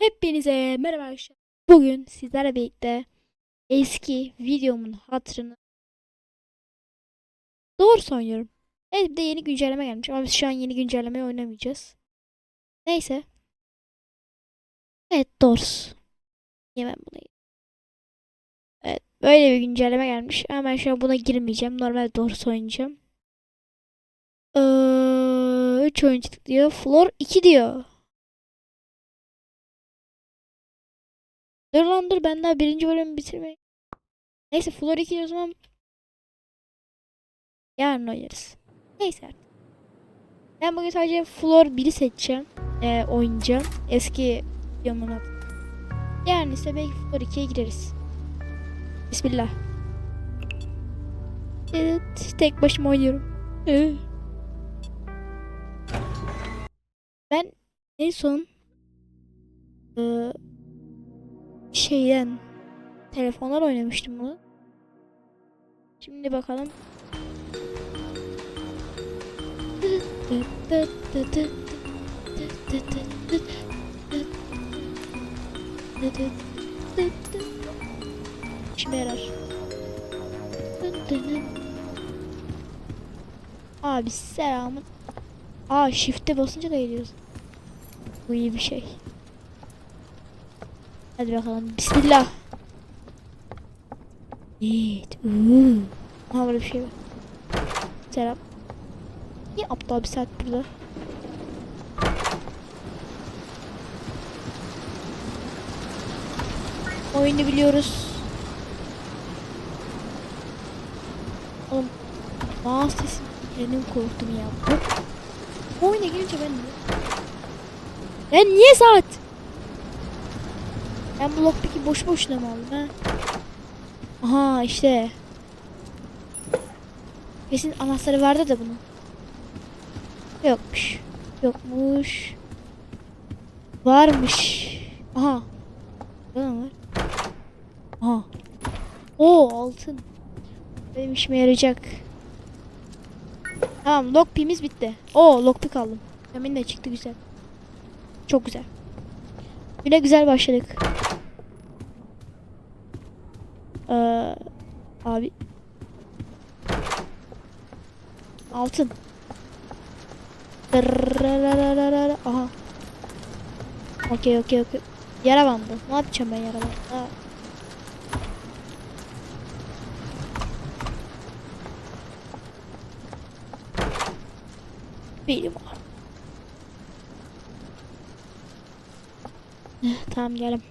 Hepinize merhaba arkadaşlar. Bugün sizlerle birlikte eski videomun hatırını doğru oynuyorum. Evet bir de yeni güncelleme gelmiş ama biz şu an yeni güncellemeyi oynamayacağız. Neyse. Evet doğrusu. Yemem bunu. Evet böyle bir güncelleme gelmiş ama ben şu an buna girmeyeceğim. Normal doğrusu oynayacağım. 3 ee, oyuncu diyor. Floor 2 diyor. Dur lan dur ben daha birinci bölümü bitirmeyi. Neyse Flor 2 o zaman yarın oynarız. Neyse. Ben bugün sadece Flor 1'i seçeceğim. Ee, oynayacağım. Eski videomun adı. Yarın ise belki Flor 2'ye gireriz. Bismillah. Evet. Tek başıma oynuyorum. Ben en son... Iı, şeyden telefonlar oynamıştım bunu. Şimdi bakalım. Şimdi yarar. Abi selamın. Aa shift'e basınca da geliyorsun. Bu iyi bir şey. Hadi bakalım. Bismillah. Evet. Uuu. Ha böyle bir şey var. Selam. Niye aptal bir saat burada? Oyunu biliyoruz. Oğlum. Aa sesim. Benim korktum ya. Bu oyuna girince ben... Ya niye saat? Ben bu lockpick'i boş boşuna mı aldım ha? Aha işte. Kesin anahtarı vardı da bunun. Yokmuş. Yokmuş. Varmış. Aha. Burada var? Aha. O altın. Benim işime yarayacak. Tamam lockpick'imiz bitti. O lockpick aldım. Yeminle çıktı güzel. Çok güzel. Güne güzel başladık. Abi. Altın. Aha. Okey okey okey. Yara bandı. Ne yapacağım ben yara bandı? Benim var. Eh, tamam gelim.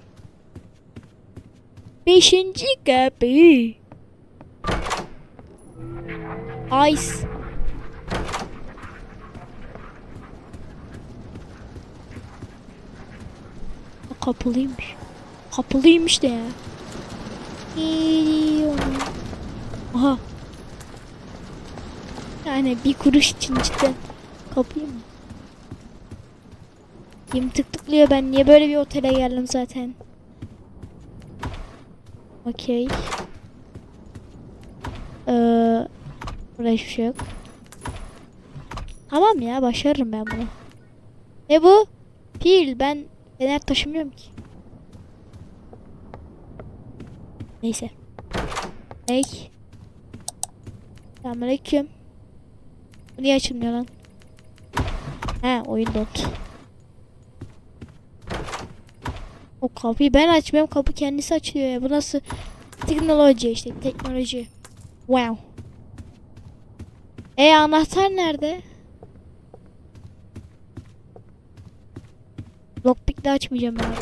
Beşinci kapı. Ice. Kapalıymış. Kapalıymış de ya. Aha. Yani bir kuruş için cidden kapıyı mı? Kim tık tıklıyor ben niye böyle bir otele geldim zaten. Okey. Ee, burada hiçbir şey yok. Tamam ya başarırım ben bunu. Ne bu? Pil ben fener taşımıyorum ki. Neyse. Hey. Selamünaleyküm. Niye açılmıyor lan? He oyun dondu. O kapıyı ben açmıyorum kapı kendisi açılıyor ya. Bu nasıl teknoloji işte teknoloji. Wow. E anahtar nerede? Lockpick'le açmayacağım ben.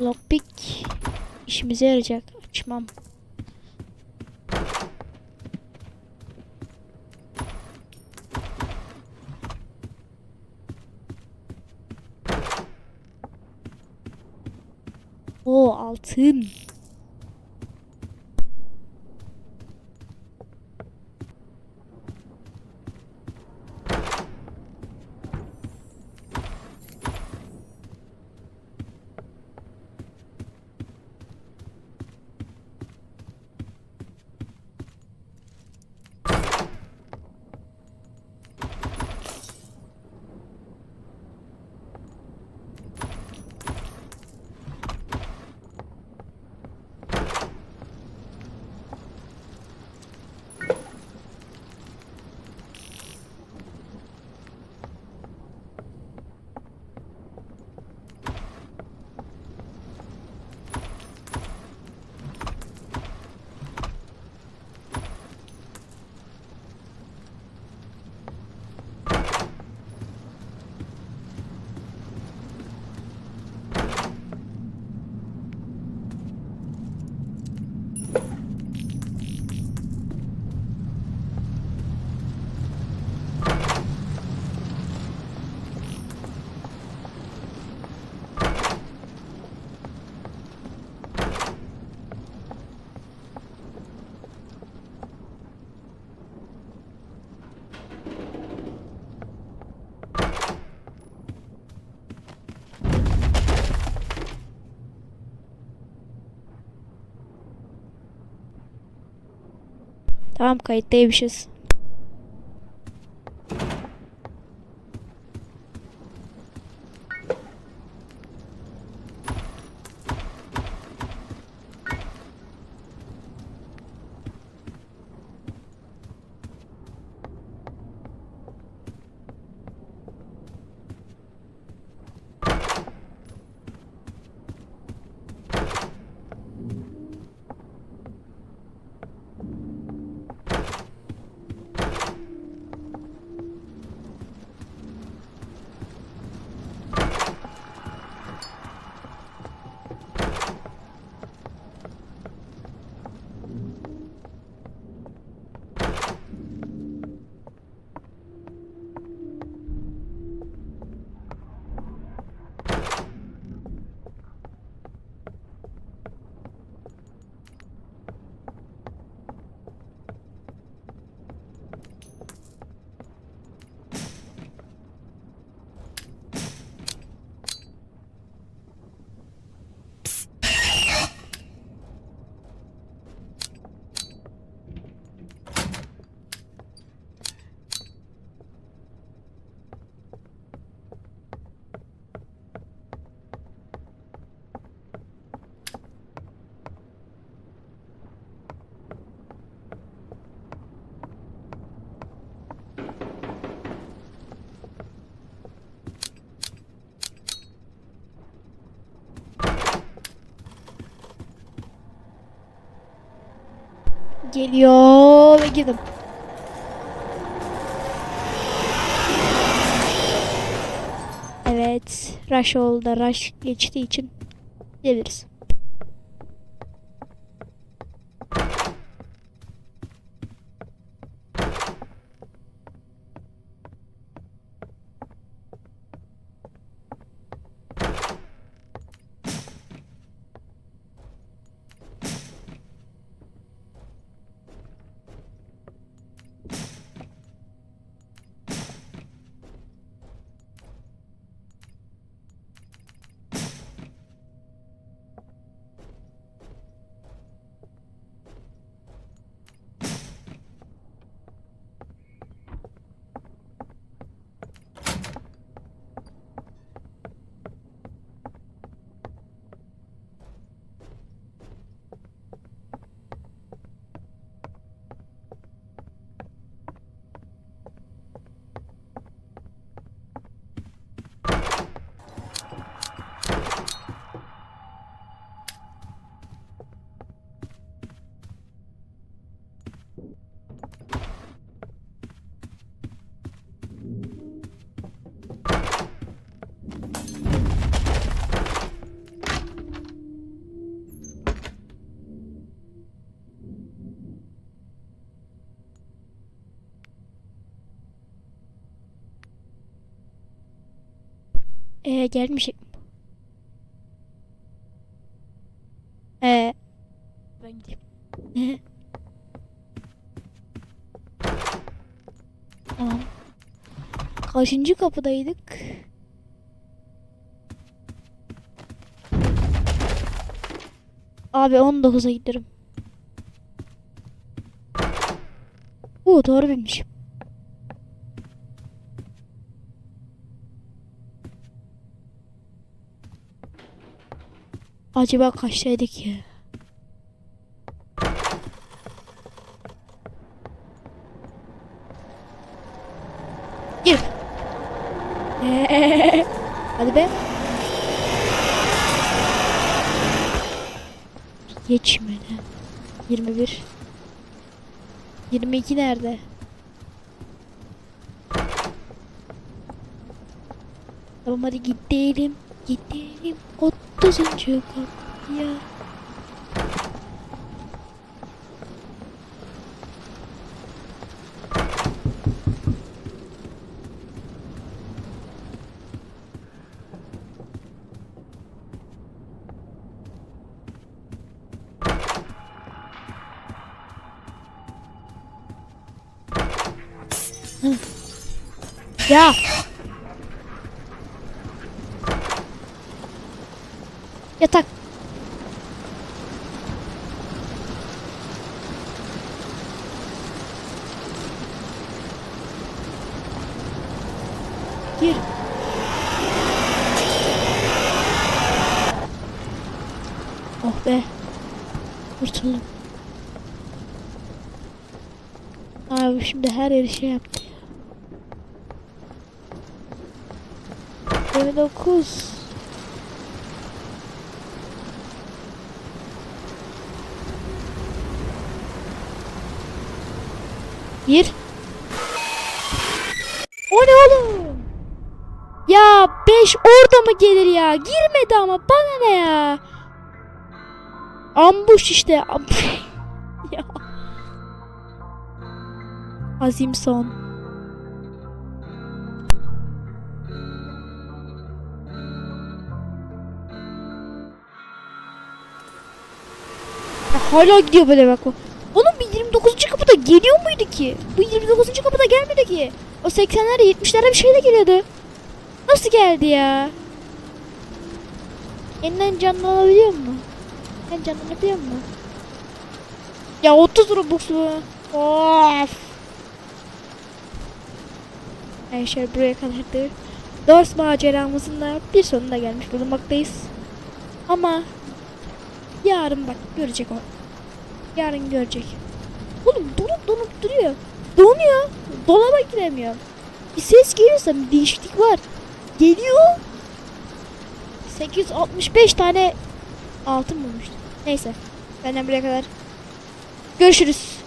Lockpick işimize yarayacak. Açmam. O altın. Tamam kayıttaymışız. Geliyor ve girdim. Evet. Rush oldu. Rush geçtiği için gidebiliriz. Ee, gelmişim. Ee, ben gideyim. tamam. Kaçıncı kapıdaydık? Abi 19'a giderim. Oo doğru bilmişim. Acaba kaçtaydık ya? Gir. Hadi be. Geçmedi. 21. 22 nerede? Tamam hadi gidelim. Gidelim. 30. kapıya. Hı. Ya. Yatak. Gir. Oh be. Kurtuldum. Abi şimdi her yeri şey yaptı. 29 Gir. O ne oğlum? Ya 5 orada mı gelir ya? Girmedi ama bana ne ya? Ambuş işte. Ambuş. ya. Azim son. Hala gidiyor böyle bak o. Oğlum bir 29. kapıda geliyor muydu ki? Bu 29. kapıda gelmedi ki. O 80'lerde 70'lerde bir şey de geliyordu. Nasıl geldi ya? Yeniden canlanabiliyor mu? Ben canlanabiliyor mu? Ya 30 Robux mu? Of. Arkadaşlar buraya kadardı. Dors maceramızın da bir sonuna gelmiş bulunmaktayız. Ama yarın bak görecek o. Yarın görecek. Oğlum donup donup duruyor. Donuyor. Dolaba giremiyor. Bir ses gelirse bir değişiklik var. Geliyor. 865 tane altın bulmuştum. Neyse. Benden buraya kadar. Görüşürüz.